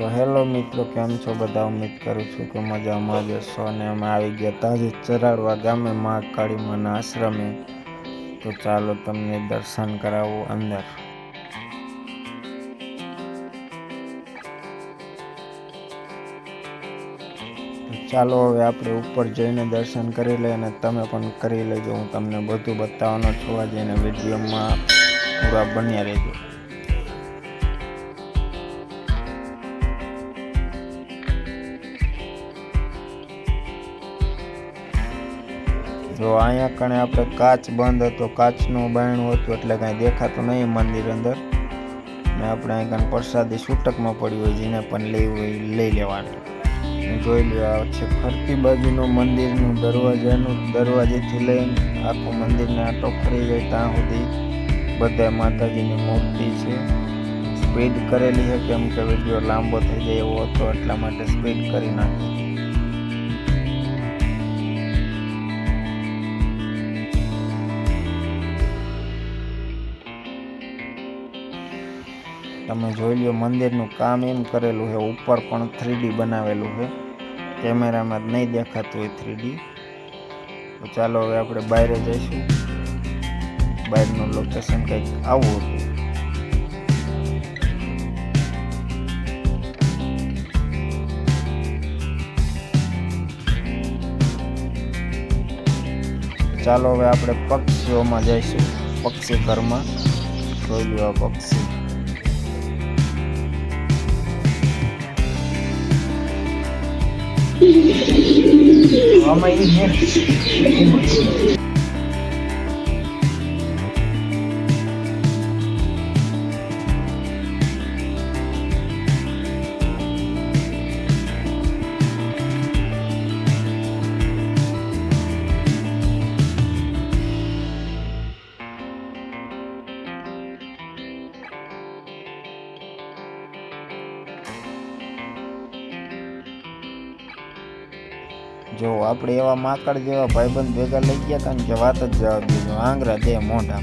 તો હેલો મિત્રો, કેમ છો? બધા ઉમ્મીદ કરું છું કે મજામાં જ હશો અને અમે આવી ગયા તાજી ચરાડવા ગામે મા માના આશ્રમે. તો ચાલો તમને દર્શન કરાવું અંદર. ચાલો હવે આપણે ઉપર જઈને દર્શન કરી લઈએ અને તમે પણ કરી લેજો. હું તમને બધું બતાવવાનો છું. આજે વિડીયોમાં પૂરા બન્યા રહેજો. જો અહીંયા કણે આપણે કાચ બંધ હતો, કાચનું બાયણું હતું, એટલે કાંઈ દેખાતું નહીં મંદિર અંદર. ને આપણે અહીં કણ પ્રસાદી છૂટકમાં પડ્યું હોય, જેને પણ લેવું હોય લઈ લેવાનું. જોઈ લેવા છે ફરતી બાજુનું મંદિરનું દરવાજાનું, દરવાજેથી લઈને આખું મંદિરને આટો ફરી જાય ત્યાં સુધી. બધા માતાજીની મૂર્તિ છે. સ્પીડ કરેલી છે કેમ કે વીડિયો લાંબો થઈ જાય એવો હતો, એટલા માટે સ્પીડ કરી નાખી. તમે જોઈ લ્યો, મંદિરનું કામ એમ કરેલું છે. ઉપર પણ થ્રીડી બનાવેલું છે. કેમેરામાં જ નહીં દેખાતું હોય થ્રીડી. તો ચાલો હવે આપણે બહાર જઈશું. બહારનું લોકેશન કંઈક આવું હતું. ચાલો હવે આપણે પક્ષીઓમાં જઈશું. પક્ષી ઘરમાં. જોઈ લો આ પક્ષી જો આપણે એવા માકડ જેવા ભાઈબંધ ભેગા લઈ ગયા હતા ને કે વાત જ જવા દીધું. આંગરા દે મોઢા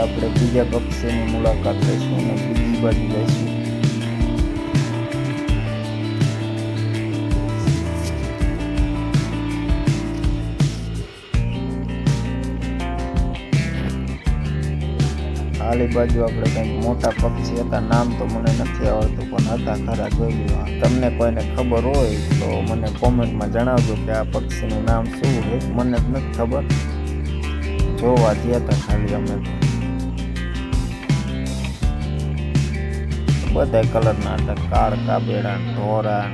આપણે બીજા પક્ષીની મુલાકાત લઈશું અને બીજી બાજુ જઈશું. આલી બાજુ આપણે કંઈક મોટા પક્ષી હતા, નામ તો મને નથી આવડતું, પણ હતા ખરા, જોઈ લો તમને કોઈને ખબર હોય તો મને કોમેન્ટમાં જણાવજો કે આ પક્ષીનું નામ શું છે. મને જ નથી ખબર. જોવા ગયા હતા ખાલી અમે બધા કલરના હતા. કાળકા, બેડા, ધોરા.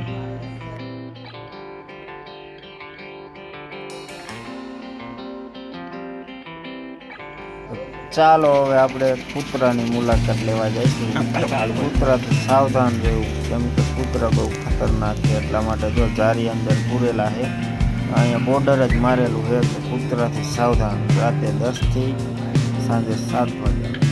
ચાલો હવે આપણે કૂતરાની મુલાકાત લેવા જઈશું. કૂતરાથી સાવધાન રહેવું. કેમ કે કૂતરા બહુ ખતરનાક છે. એટલા માટે જો જારી અંદર પૂરેલા છે. અહીંયા બોર્ડર જ મારેલું છે. તો કૂતરાથી સાવધાન રાતે દસથી સાંજે સાત વાગ્યા.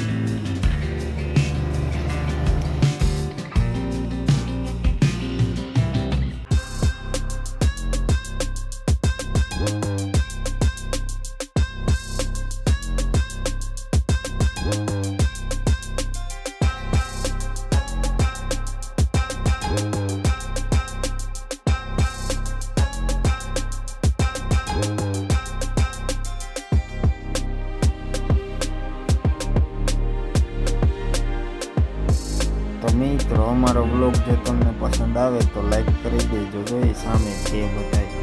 મિત્રો, અમારો બ્લોગ જો તમને પસંદ આવે તો લાઈક કરી દેજો જોઈએ સામે જે બધાય.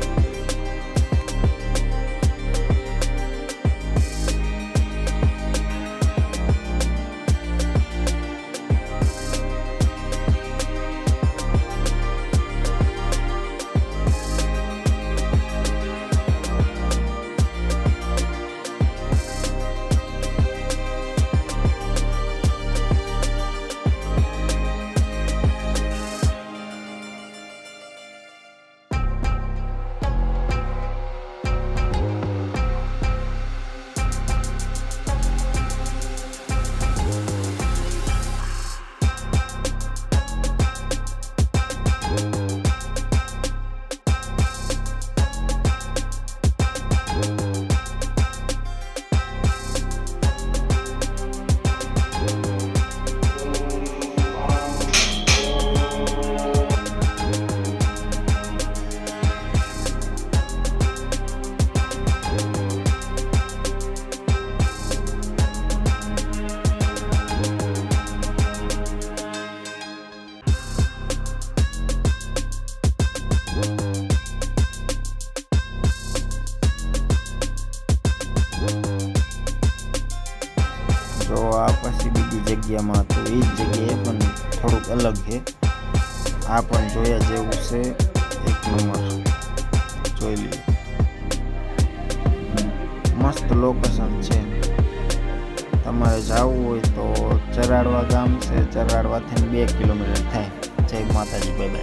બીજી જગ્યામાં તો એ જ જગ્યાએ પણ થોડુંક અલગ છે. આ પણ જોયા જેવું છે. એક નંબર. જોઈ લઈએ મસ્ત લોકેશન છે. તમારે જવું હોય તો ચરાડવા ગામ છે. ચરાડવાથી બે કિલોમીટર થાય. જય માતાજી બાય બાય